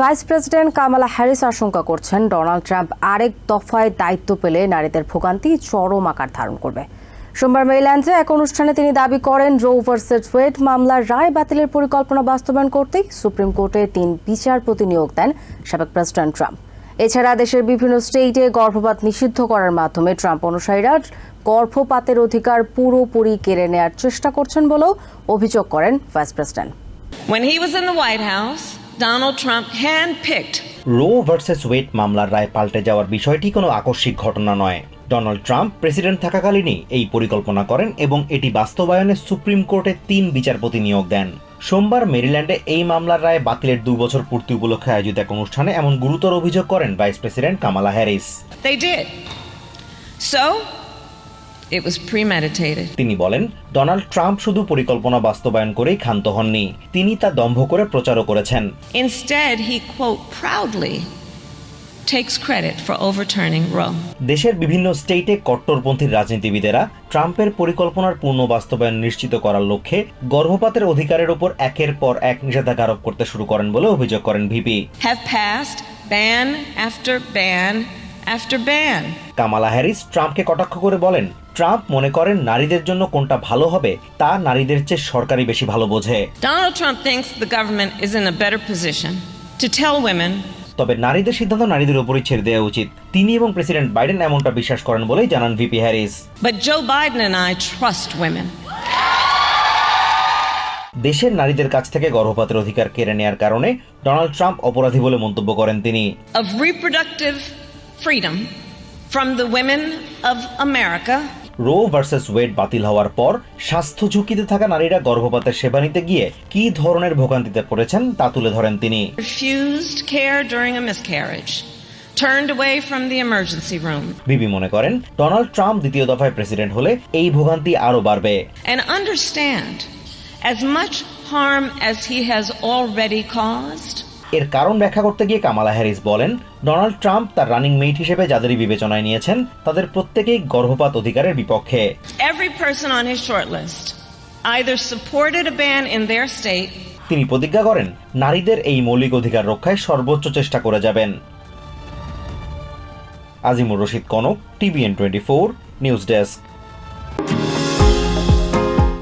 Vice president Kamala Harris আশঙ্কা করছেন Donald Trump আরেক দফায় দায়িত্ব পেলে নারীদের ভোগান্তি চরম আকার ধারণ করবে। সোমবার মেরিল্যান্ডে এক অনুষ্ঠানে তিনি দাবি করেন রো ভার্সেস ওয়েড মামলার রায় বাতিলের পরিকল্পনা বাস্তবায়ন করতেই সুপ্রিম কোর্টে তিন বিচারপতি নিয়োগ দেন সাবেক প্রেসিডেন্ট ট্রাম্প। এছাড়া দেশের বিভিন্ন স্টেটে গর্ভপাত নিষিদ্ধ করার মাধ্যমে ট্রাম্প অনুসারীরা গর্ভপাতের অধিকার পুরোপুরি কেড়ে নেওয়ার চেষ্টা করছেন বলেও অভিযোগ করেন vice president. When he was in the White House, Donald Trump handpicked. Roe versus Wade মামলার রায় পাল্টে যাওয়ার বিষয়টি কোনো আকস্মিক ঘটনা নয়। ডোনাল্ড ট্রাম্প প্রেসিডেন্ট থাকাকালীনই এই পরিকল্পনা করেন এবং এটি বাস্তবায়নে সুপ্রিম কোর্টে তিন বিচারপতি নিয়োগ দেন। সোমবার মেরিল্যান্ডে এই মামলার রায় বাতিলের দু বছর পূর্তি উপলক্ষে আয়োজিত এক অনুষ্ঠানে এমন গুরুতর অভিযোগ করেন vice president Kamala Harris They did. So, it was premeditated. তিনি বলেন ডোনাল্ড ট্রাম্প শুধু পরিকল্পনা বাস্তবায়ন করেই ক্ষান্ত হননি তিনি তা দম্ভ করে প্রচারও করেছেন Instead, he, quote, proudly takes credit for overturning Roe. দেশের বিভিন্ন স্টেটে কট্টরপন্থী রাজনীতিবিদেরা ট্রাম্পের পরিকল্পনার পূর্ণ বাস্তবায়ন নিশ্চিত করার লক্ষ্যে গর্ভপাতের অধিকারের উপর একের পর এক নিষেধাজ্ঞা আরোপ করতে শুরু করেন বলে অভিযোগ করেন VP Have passed ban after ban after ban. Kamala Harris ট্রাম্পকে কটাক্ষ করে বলেন ট্রাম্প মনে করেন নারীদের জন্য কোনটা ভালো হবে তা নারীদের চেয়ে সরকারই বেশি ভালো বোঝে। Donald Trump thinks the government is in a better position to tell women তবে নারীদের সিদ্ধান্ত নারীদের উপরই ছেড়ে দেওয়া উচিত। তিনি এবং প্রেসিডেন্ট বাইডেন এমনটা বিশ্বাস করেন বলেই জানান VP Harris. But Joe Biden and I trust women. দেশের নারীদের কাছ থেকে গর্ভপাতের অধিকার কেড়ে নেয়ার কারণে ডোনাল্ড ট্রাম্প অপরাধী বলে মন্তব্য করেন তিনি। Of reproductive freedom from the women of America Roe versus Wade বাতিল হওয়ার পর স্বাস্থ্য ঝুঁকিতে থাকা নারীরা গর্ভপাতের সেবা নিতে গিয়ে কি ধরনের ভোগান্তিতে পড়েছেন তা তুলে ধরেন তিনি। Refused care during a miscarriage, turned away from the emergency room, বিবি মনে করেন ডোনাল্ড ট্রাম্প দ্বিতীয় দফায় প্রেসিডেন্ট হলে এই ভোগান্তি আরও বাড়বে। And understand as much harm as he has already caused. এর কারণ ব্যাখ্যা করতে গিয়ে কামালা হ্যারিস বলেন ডোনাল্ড ট্রাম্প তার রানিং মেট হিসেবে যাদেরই বিবেচনায় নিয়েছেন তাদের প্রত্যেকেই গর্ভপাত অধিকারের বিপক্ষে। তিনি প্রতিজ্ঞা করেন নারীদের এই মৌলিক অধিকার রক্ষায় সর্বোচ্চ চেষ্টা করে যাবেন। Azimur Rashid Konok TVN twenty four news desk.